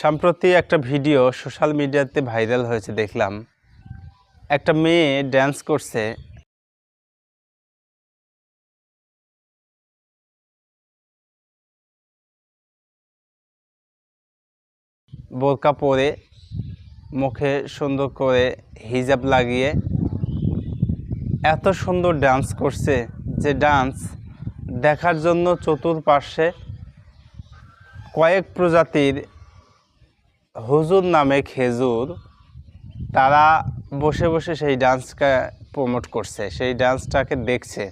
সম্প্রতি একটা video social মিডিয়াতে ভাইরাল হয়েছে, দেখলাম। একটা মেয়ে ড্যান্স করছে। বোরকা পরে, মুখে সুন্দর করে হিজাব লাগিয়ে এত সুন্দর ডান্স করছে। যে ডান্স দেখার জন্য চতুর্পার্শ্বে কয়েক প্রজাতির হুজুর নামে খেজুর, তারা বসে বসে সেই ডান্সকে প্রমোট করছে, সেই ডান্সটাকে দেখছে।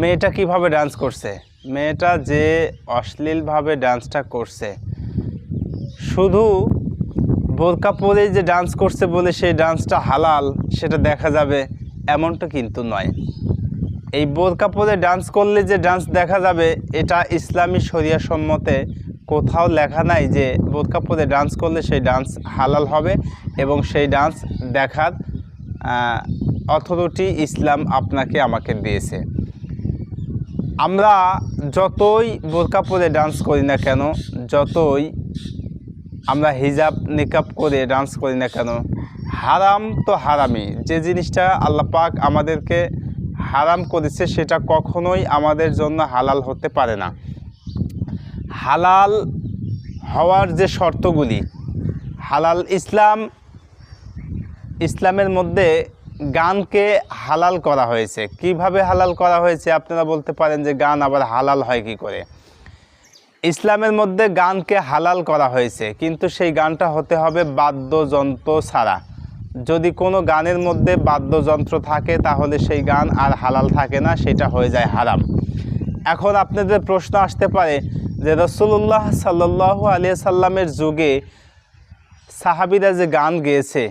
মেয়েটা কীভাবে ডান্স করছে? মেয়েটা যে অশ্লীলভাবে ডান্সটা করছে, শুধু বোরকা পরে যে ডান্স করছে বলে সেই ডান্সটা হালাল, সেটা দেখা যাবে, এমনটা কিন্তু নয়। এই বোরকা পরে ডান্স করলে যে ডান্স দেখা যাবে, এটা ইসলামী সম্মতে কোথাও লেখা নাই যে বোরকা পরে ডান্স করলে সেই ডান্স হালাল হবে এবং সেই ডান্স দেখার অথরিটি ইসলাম আপনাকে আমাকে দিয়েছে। আমরা যতই বোরকা পরে ডান্স করি না কেন, যতই আমরা হিজাব নিকাব করে ডান্স করি না কেন, হারাম তো হারামই। যে জিনিসটা আল্লাহ পাক আমাদেরকে হারাম করেছে সেটা কখনোই আমাদের জন্য হালাল হতে পারে না। হালাল হওয়ার যে শর্তগুলি, হালাল ইসলাম, ইসলামের মধ্যে গানকে হালাল করা হয়েছে। কীভাবে হালাল করা হয়েছে আপনারা বলতে পারেন যে গান আবার হালাল হয় কি করে? ইসলামের মধ্যে গানকে হালাল করা হয়েছে, কিন্তু সেই গানটা হতে হবে বাদ্যযন্ত্র ছাড়া। যদি কোনো গানের মধ্যে বাদ্যযন্ত্র থাকে, তাহলে সেই গান আর হালাল থাকে না, সেটা হয়ে যায় হারাম। এখন আপনাদের প্রশ্ন আসতে পারে যে রসুল্লাহ সাল্লু আলিয়া সাল্লামের যুগে সাহাবিরা যে গান গেয়েছে,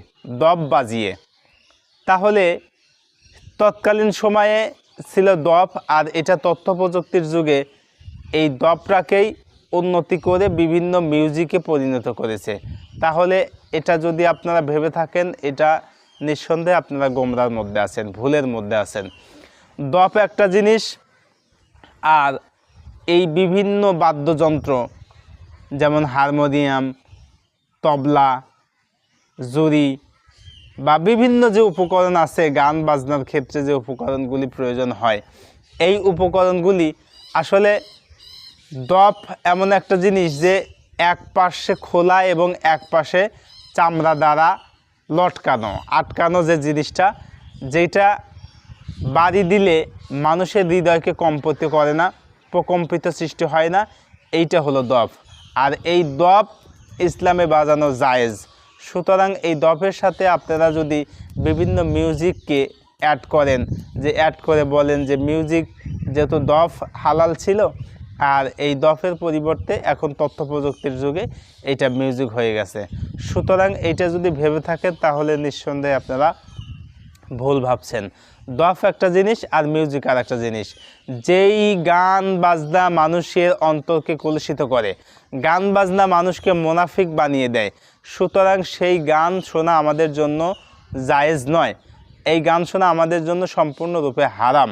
দব বাজিয়ে, তাহলে তৎকালীন সময়ে ছিল দফ আর এটা তথ্য প্রযুক্তির যুগে এই দপটাকেই উন্নতি করে বিভিন্ন মিউজিকে পরিণত করেছে। তাহলে এটা যদি আপনারা ভেবে থাকেন, এটা নিঃসন্দেহে আপনারা গোমরার মধ্যে আছেন, ভুলের মধ্যে আছেন। দপ একটা জিনিস আর এই বিভিন্ন বাদ্যযন্ত্র, যেমন হারমোনিয়াম, তবলা জুরি বা বিভিন্ন যে উপকরণ আছে, গান বাজনার ক্ষেত্রে যে উপকরণগুলি প্রয়োজন হয়, এই উপকরণগুলি আসলে দপ এমন একটা জিনিস যে এক পাশে খোলা এবং এক পাশে চামড়া দ্বারা লটকানো, আটকানো যে জিনিসটা যেটা বাড়ি দিলে মানুষের হৃদয়কে কম্পিত করে না। প্রকম্পিত সৃষ্টি হয় না, এইটা হলো দফ। আর এই দফ ইসলামে বাজানো জায়েজ। সুতরাং এই দফের সাথে আপনারা যদি বিভিন্ন মিউজিককে অ্যাড করেন, যে অ্যাড করে বলেন যে মিউজিক যেহেতু দফ হালাল ছিল, আর এই দফের পরিবর্তে এখন তথ্য প্রযুক্তির যুগে এটা মিউজিক হয়ে গেছে। সুতরাং এইটা যদি ভেবে থাকেন, তাহলে নিঃসন্দেহে আপনারা ভুল ভাবছেন। দফ একটা জিনিস আর মিউজিক আর একটা জিনিস। যেই গান, বাজনা মানুষের অন্তরকে কলুষিত করে, গান, বাজনা মানুষকে মোনাফিক বানিয়ে দেয়। সুতরাং সেই গান শোনা আমাদের জন্য জায়েজ নয়। এই গান শোনা আমাদের জন্য সম্পূর্ণরূপে হারাম।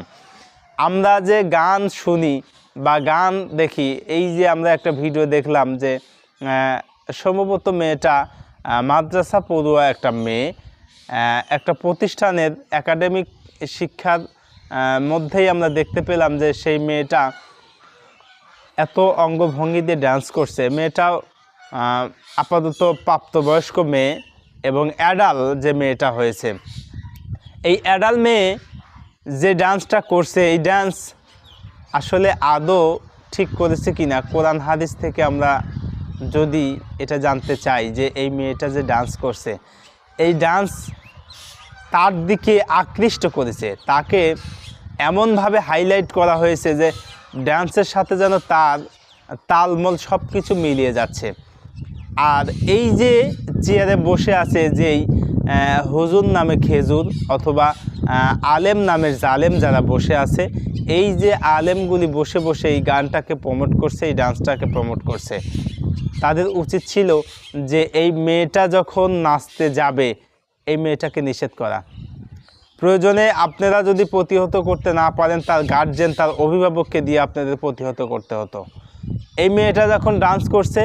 আমরা যে গান শুনি বা গান দেখি, এই যে আমরা একটা ভিডিও দেখলাম যে সম্ভবত মেয়েটা মাদ্রাসা পড়ুয়া একটা মেয়ে একটা প্রতিষ্ঠানের একাডেমিক শিক্ষার মধ্যেই আমরা দেখতে পেলাম যে সেই মেয়েটা এত অঙ্গভঙ্গি দিয়ে ডান্স করছে। মেয়েটাও আপাতত প্রাপ্তবয়স্ক মেয়ে এবং অ্যাডাল যে মেয়েটা হয়েছে। এই অ্যাডাল মেয়ে যে ডান্সটা করছে, এই ডান্স আসলে আদৌ ঠিক করেছে কিনা, কোরআন হাদিস থেকে আমরা যদি এটা জানতে চাই যে এই মেয়েটা যে ডান্স করছে এই ডান্স তার দিকে আকৃষ্ট করেছে। তাকে এমনভাবে হাইলাইট করা হয়েছে যে ডান্সের সাথে যেন তার তালমল সব কিছু মিলিয়ে যাচ্ছে। আর এই যে চেয়ারে বসে আছে যেই হুজুর নামে খেজুর অথবা আলেম নামের জালেম যারা বসে আছে এই যে আলেমগুলি বসে বসে এই গানটাকে প্রমোট করছে, এই ডান্সটাকে প্রমোট করছে, তাদের উচিত ছিল যে এই মেয়েটা যখন নাচতে যাবে, এই মেয়েটাকে নিষেধ করা। প্রয়োজনে আপনারা যদি প্রতিহত করতে না পারেন, তার গার্জেন তার অভিভাবককে দিয়ে আপনাদের প্রতিহত করতে হতো। এই মেয়েটা যখন ডান্স করছে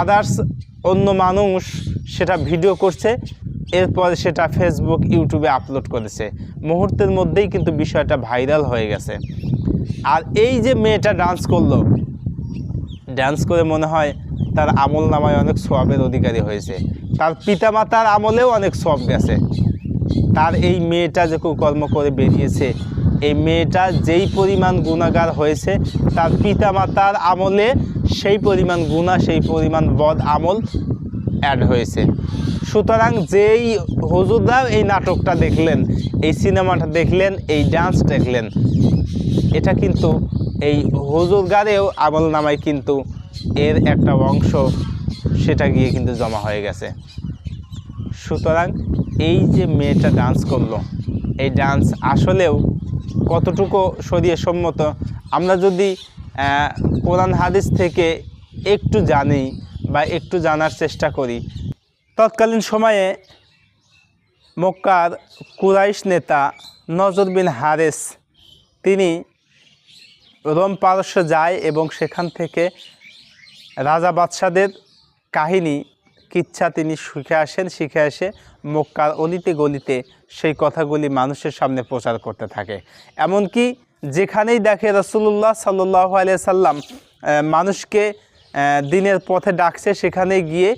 আদার্স অন্য মানুষ সেটা ভিডিও করছে এরপরে সেটা ফেসবুক ইউটিউবে আপলোড করেছে। মুহূর্তের মধ্যেই কিন্তু বিষয়টা ভাইরাল হয়ে গেছে। আর এই যে মেয়েটা ডান্স করল ডান্স করে মনে হয় তার আমল নামায় অনেক সোয়াবের অধিকারী হয়েছে। তার পিতামাতার আমলেও অনেক সোয়াব গেছে। তার এই মেয়েটা যে কর্ম করে বেরিয়েছে, এই মেয়েটা যেই পরিমাণ গুণাগার হয়েছে, তার পিতামাতার আমলে সেই পরিমাণ গুণা, সেই পরিমাণ বদ আমল অ্যাড হয়েছে। সুতরাং যেই হুজুররা এই নাটকটা দেখলেন, এই সিনেমাটা দেখলেন, এই ডান্স দেখলেন, এটা কিন্তু এই হুজুরগারেও আমল নামায় কিন্তু এর একটা অংশ সেটা গিয়ে কিন্তু জমা হয়ে গেছে। সুতরাং এই যে মেয়েটা ডান্স করল, এই ডান্স আসলেও কতটুকু শরীয় সম্মত? আমরা যদি কোরআন হাদিস থেকে একটু জানি বা একটু জানার চেষ্টা করি। তৎকালীন সময়ে মক্কার কুরাইশ নেতা নজর বিন হারেস, তিনি রোম পারস্য যায় এবং সেখান থেকে রাজা বাদশাদের কাহিনী, কিচ্ছা তিনি শিখে আসেন, শিখে এসে মক্কার অলিতে গলিতে সেই কথাগুলি মানুষের সামনে প্রচার করতে থাকে। এমনকি যেখানেই দেখে রসুল্লাহ সাল্লাহ আলিয়া সাল্লাম মানুষকে দিনের পথে ডাকছে, সেখানে গিয়ে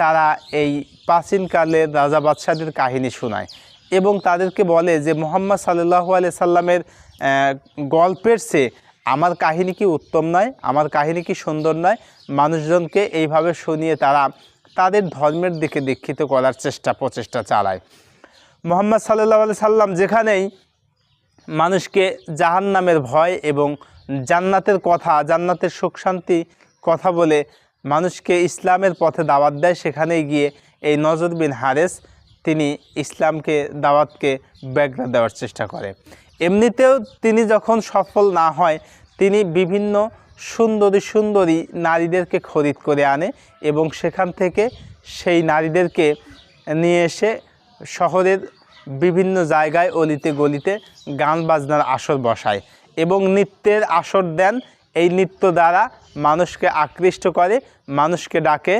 তারা এই প্রাচীনকালের রাজা বাদশাদের কাহিনী শোনায় এবং তাদেরকে বলে যে, মোহাম্মদ সাল্লাহ আলিয়া সাল্লামের গল্পের চেয়ে আমার কাহিনী কি উত্তম নয়? আমার কাহিনী কি সুন্দর নয়? মানুষজনকে এইভাবে শুনিয়ে তারা তাদের ধর্মের দিকে দীক্ষিত করার চেষ্টা, প্রচেষ্টা চালায়। মোহাম্মদ সাল্লাহ আলি সাল্লাম যেখানেই মানুষকে জাহান্নামের ভয় এবং জান্নাতের কথা, জান্নাতের সুখ শান্তি কথা বলে মানুষকে ইসলামের পথে দাওয়াত দেয়। সেখানে গিয়ে এই নজর বিন হারেস তিনি ইসলামকে, দাওয়াতকে ব্যাগরা দেওয়ার চেষ্টা করে। এমনিতেও তিনি যখন সফল না হয়, তিনি বিভিন্ন সুন্দরী সুন্দরী নারীদেরকে খরিদ করে আনে এবং সেখান থেকে সেই নারীদেরকে নিয়ে এসে শহরের বিভিন্ন জায়গায় অলিতে গলিতে গান বাজনার আসর বসায় এবং নৃত্যের আসর দেন এই নৃত্য দ্বারা মানুষকে আকৃষ্ট করে, মানুষকে ডাকে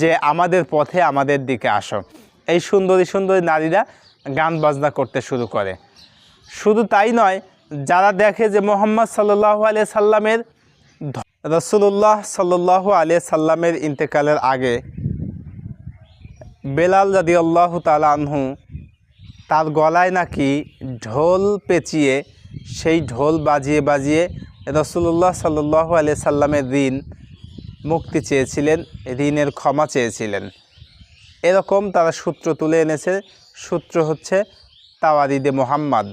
যে আমাদের পথে আমাদের দিকে আসো। এই সুন্দরী সুন্দরী নারীরা গান বাজনা করতে শুরু করে। শুধু তাই নয়, যারা দেখে যে মোহাম্মদ সাল্লাহ আলিয়া সাল্লামের রসুল্লাহ সাল্লাহ আলিয়া সাল্লামের ইন্তেকালের আগে বেলাল জাদি আল্লাহ আনহু তার গলায় নাকি ঢোল পেঁচিয়ে সেই ঢোল বাজিয়ে বাজিয়ে রসুল্লাহ সাল্লাহ আলি সাল্লামের ঋণ মুক্তি চেয়েছিলেন, ঋণের ক্ষমা চেয়েছিলেন। এরকম তারা সূত্র তুলে এনেছে। সূত্র হচ্ছে তাওয়ারিদে মোহাম্মদ।